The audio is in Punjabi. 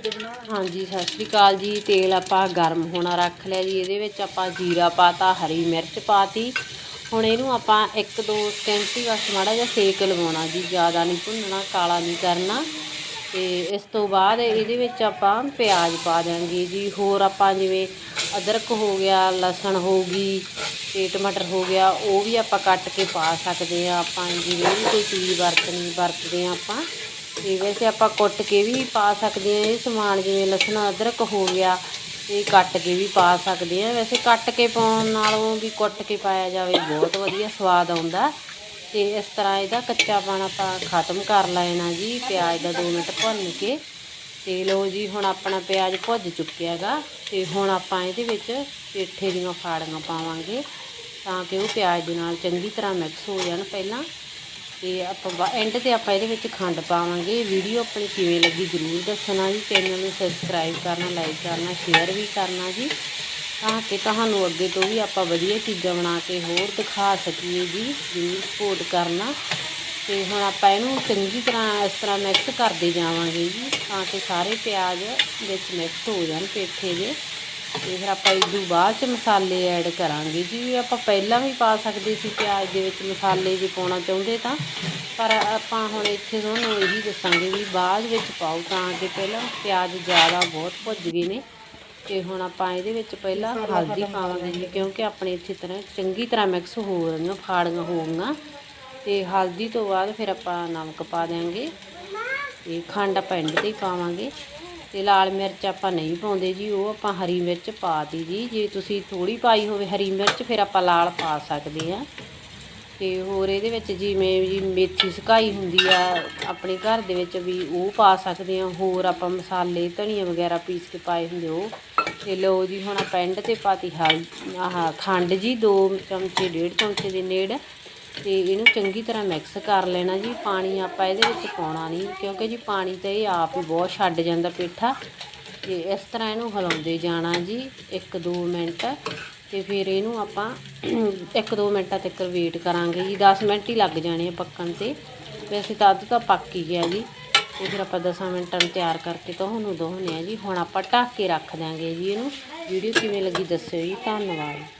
ਦੇ ਬਣਾ ਹਾਂਜੀ, ਸਤਿ ਸ਼੍ਰੀ ਅਕਾਲ ਜੀ। ਤੇਲ ਆਪਾਂ ਗਰਮ ਹੋਣਾ ਰੱਖ ਲਿਆ ਜੀ। ਇਹਦੇ ਵਿੱਚ ਆਪਾਂ ਜੀਰਾ ਪਾਤਾ, ਹਰੀ ਮਿਰਚ ਪਾਤੀ। ਹੁਣ ਇਹਨੂੰ ਆਪਾਂ 1-2 ਸਕਿੰਟ ਹੀ ਬਸ ਮਾੜਾ ਜਿਹਾ ਸੇਕ ਲਵਾਉਣਾ ਜੀ। ਜ਼ਿਆਦਾ ਨਹੀਂ ਭੁੰਨਣਾ, ਕਾਲਾ ਨਹੀਂ ਕਰਨਾ। ਤੇ ਇਸ ਤੋਂ ਬਾਅਦ ਇਹਦੇ ਵਿੱਚ ਆਪਾਂ ਪਿਆਜ਼ ਪਾ ਦਿਆਂਗੇ ਜੀ। ਹੋਰ ਆਪਾਂ ਜਿਵੇਂ ਅਦਰਕ ਹੋ ਗਿਆ, ਲਸਣ ਹੋ ਗਈ ਤੇ ਟਮਾਟਰ ਹੋ ਗਿਆ, ਉਹ ਵੀ ਆਪਾਂ ਕੱਟ ਕੇ ਪਾ ਸਕਦੇ ਆ ਆਪਾਂ ਜਿਵੇਂ ਵੀ ਕੋਈ ਚੀਜ਼ ਵਰਤਣੀ, ਵਰਤਦੇ ਆ ਆਪਾਂ। ਤੇ ਵੈਸੇ ਆਪਾਂ ਕੁੱਟ ਕੇ ਵੀ ਪਾ ਸਕਦੇ ਆ ਇਹ ਸਮਾਨ ਜਿਵੇਂ ਲਸਣ, ਅਦਰਕ ਹੋ ਗਿਆ, ਇਹ ਕੱਟ ਕੇ ਵੀ ਪਾ ਸਕਦੇ ਆ ਵੈਸੇ ਕੱਟ ਕੇ ਪਾਉਣ ਨਾਲੋਂ ਵੀ ਕੁੱਟ ਕੇ ਪਾਇਆ ਜਾਵੇ, ਬਹੁਤ ਵਧੀਆ ਸਵਾਦ ਆਉਂਦਾ। ਤੇ ਇਸ ਤਰ੍ਹਾਂ ਇਹਦਾ ਕੱਚਾਪਣ ਆਪਾਂ ਖਤਮ ਕਰ ਲੈਣਾ ਜੀ, ਪਿਆਜ਼ ਦਾ 2 ਮਿੰਟ ਭੁੰਨ ਕੇ। ਤੇ ਲਓ ਜੀ, ਹੁਣ ਆਪਣਾ ਪਿਆਜ਼ ਭੁੱਜ ਚੁੱਕਿਆ ਹੈਗਾ। ਤੇ ਹੁਣ ਆਪਾਂ ਇਹਦੇ ਵਿੱਚ ਪੇਠੇ ਦੀਆਂ ਫਾੜੀਆਂ ਪਾਵਾਂਗੇ, ਤਾਂ ਕਿ ਉਹ ਪਿਆਜ਼ ਦੇ ਨਾਲ ਚੰਗੀ ਤਰ੍ਹਾਂ ਮਿਕਸ ਹੋ ਜਾਣ ਪਹਿਲਾਂ। ਤੇ ਆਪਾਂ ਐਂਡ ਤੇ ਆਪਾਂ ਇਹਦੇ ਵਿੱਚ ਖੰਡ ਪਾਵਾਂਗੇ। ਵੀਡੀਓ ਆਪਣੀ ਕਿਵੇਂ ਲੱਗੀ ਜ਼ਰੂਰ ਦੱਸਣਾ ਜੀ। ਚੈਨਲ ਨੂੰ ਸਬਸਕ੍ਰਾਈਬ ਕਰਨਾ ਲਾਈਕ ਕਰਨਾ ਸ਼ੇਅਰ ਵੀ ਕਰਨਾ ਜੀ। ਤਾਂ ਕਿ ਤੁਹਾਨੂੰ ਅੱਗੇ ਤੋਂ ਵੀ ਆਪਾਂ ਵਧੀਆ ਚੀਜ਼ਾਂ ਬਣਾ ਕੇ ਹੋਰ ਦਿਖਾ ਸਕੀਏ ਜੀ। ਜ਼ਰੂਰ ਸਪੋਰਟ ਕਰਨਾ। ਤੇ ਹੁਣ ਆਪਾਂ ਇਹਨੂੰ ਚੰਗੀ ਤਰ੍ਹਾਂ ਇਸ ਤਰ੍ਹਾਂ ਮਿਕਸ ਕਰਦੇ ਜਾਵਾਂਗੇ ਜੀ, ਤਾਂ ਕਿ ਸਾਰੇ ਪਿਆਜ਼ ਵਿੱਚ ਮਿਕਸ ਹੋ ਜਾਣ ਪੇਠੇ ਦੇ ਤੇ ਫਿਰ ਆਪਾਂ ਇਦੋਂ ਬਾਅਦ ਚ ਮਸਾਲੇ ਐਡ ਕਰਾਂਗੇ। ਜੀ ਆਪਾਂ ਪਹਿਲਾਂ ਵੀ ਪਾ ਸਕਦੇ ਸੀ ਪਿਆਜ਼ ਦੇ ਵਿੱਚ ਮਸਾਲੇ ਜੇ ਪਾਉਣਾ ਚਾਹੁੰਦੇ ਤਾਂ, ਪਰ ਆਪਾਂ ਹੁਣ ਇੱਥੇ ਤੁਹਾਨੂੰ ਇਹੀ ਦੱਸਾਂਗੇ ਵੀ ਬਾਅਦ ਵਿੱਚ ਪਾਓ ਤਾਂ ਕਿ ਪਹਿਲਾਂ ਪਿਆਜ਼ ਜ਼ਿਆਦਾ ਬਹੁਤ ਭੁੱਜ ਗਏ ਨੇ ਤੇ ਹੁਣ ਆਪਾਂ ਇਹਦੇ ਵਿੱਚ ਪਹਿਲਾਂ ਹਲਦੀ ਪਾਵਾਂਗੇ ਜੀ, ਕਿਉਂਕਿ ਆਪਣੇ ਇੱਥੇ ਤਰ੍ਹਾਂ ਚੰਗੀ ਤਰ੍ਹਾਂ ਮਿਕਸ ਹੋ ਰਹੀਆਂ, ਫਾੜੀਆਂ ਹੋ ਗਈਆਂ ਤੇ ਹਲਦੀ ਤੋਂ ਬਾਅਦ ਫਿਰ ਆਪਾਂ ਨਮਕ ਪਾ ਦਿਆਂਗੇ। ਤੇ ਖੰਡ ਆਪਾਂ ਐਂਡ ਤੇ ਹੀ ਪਾਵਾਂਗੇ। ਤੇ ਲਾਲ ਮਿਰਚ ਆਪਾਂ ਨਹੀਂ ਪਾਉਂਦੇ ਜੀ, ਉਹ ਆਪਾਂ ਹਰੀ ਮਿਰਚ ਪਾਤੀ ਜੀ। ਜੇ ਤੁਸੀਂ ਥੋੜੀ ਪਾਈ ਹੋਵੇ ਹਰੀ ਮਿਰਚ, ਫਿਰ ਆਪਾਂ ਲਾਲ ਪਾ ਸਕਦੇ ਆ ਤੇ ਹੋਰ ਇਹਦੇ ਵਿੱਚ ਜਿਵੇਂ ਜੀ ਮੇਥੀ ਸੁਕਾਈ ਹੁੰਦੀ ਆ, ਆਪਣੇ ਘਰ ਦੇ ਵਿੱਚ ਵੀ ਉਹ ਪਾ ਸਕਦੇ ਆ ਹੋਰ ਆਪਾਂ ਮਸਾਲੇ, ਧਨੀਆ ਵਗੈਰਾ ਪੀਸ ਕੇ ਪਾਏ ਹੁੰਦੇ ਉਹ। ਤੇ ਲਓ ਜੀ, ਹੁਣ ਆਪਾਂ ਐਂਡ ਤੇ ਪਾਤੀ ਹਲ, ਆਹ ਖੰਡ ਜੀ 2 ਚਮਚੇ, ਡੇਢ ਚਮਚੇ ਦੇ ਨੇੜ। ਤੇ ਇਹਨੂੰ ਚੰਗੀ ਤਰ੍ਹਾਂ ਮਿਕਸ ਕਰ ਲੈਣਾ ਜੀ। ਪਾਣੀ ਆਪਾਂ ਇਹਦੇ ਵਿੱਚ ਪਾਉਣਾ ਨਹੀਂ, ਕਿਉਂਕਿ ਜੀ ਪਾਣੀ ਤਾਂ ਇਹ ਆਪ ਹੀ ਬਹੁਤ ਛੱਡ ਜਾਂਦਾ ਪੇਠਾ। ਤੇ ਇਸ ਤਰ੍ਹਾਂ ਇਹਨੂੰ ਹਿਲਾਉਂਦੇ ਜਾਣਾ ਜੀ 1-2 ਮਿੰਟ। ਤੇ ਫਿਰ ਇਹਨੂੰ ਆਪਾਂ 1-2 ਮਿੰਟਾਂ ਤੱਕ ਵੇਟ ਕਰਾਂਗੇ ਜੀ। 10 ਮਿੰਟ ਹੀ ਲੱਗ ਜਾਣੇ ਆ ਪੱਕਣ ਤੇ। ਵੈਸੇ ਤਾਂ ਅੱਧ ਤਾਂ ਪੱਕ ਹੀ ਗਿਆ ਜੀ। ਤੇ ਫਿਰ ਆਪਾਂ 10 ਮਿੰਟਾਂ ਨੂੰ ਤਿਆਰ ਕਰਕੇ ਤੁਹਾਨੂੰ ਦੋਹਨੇ ਆ ਜੀ। ਹੁਣ ਆਪਾਂ ਢੱਕ ਕੇ ਰੱਖ ਦਿਆਂਗੇ ਜੀ ਇਹਨੂੰ। ਵੀਡੀਓ ਕਿਵੇਂ ਲੱਗੀ ਦੱਸਿਓ ਜੀ। ਧੰਨਵਾਦ।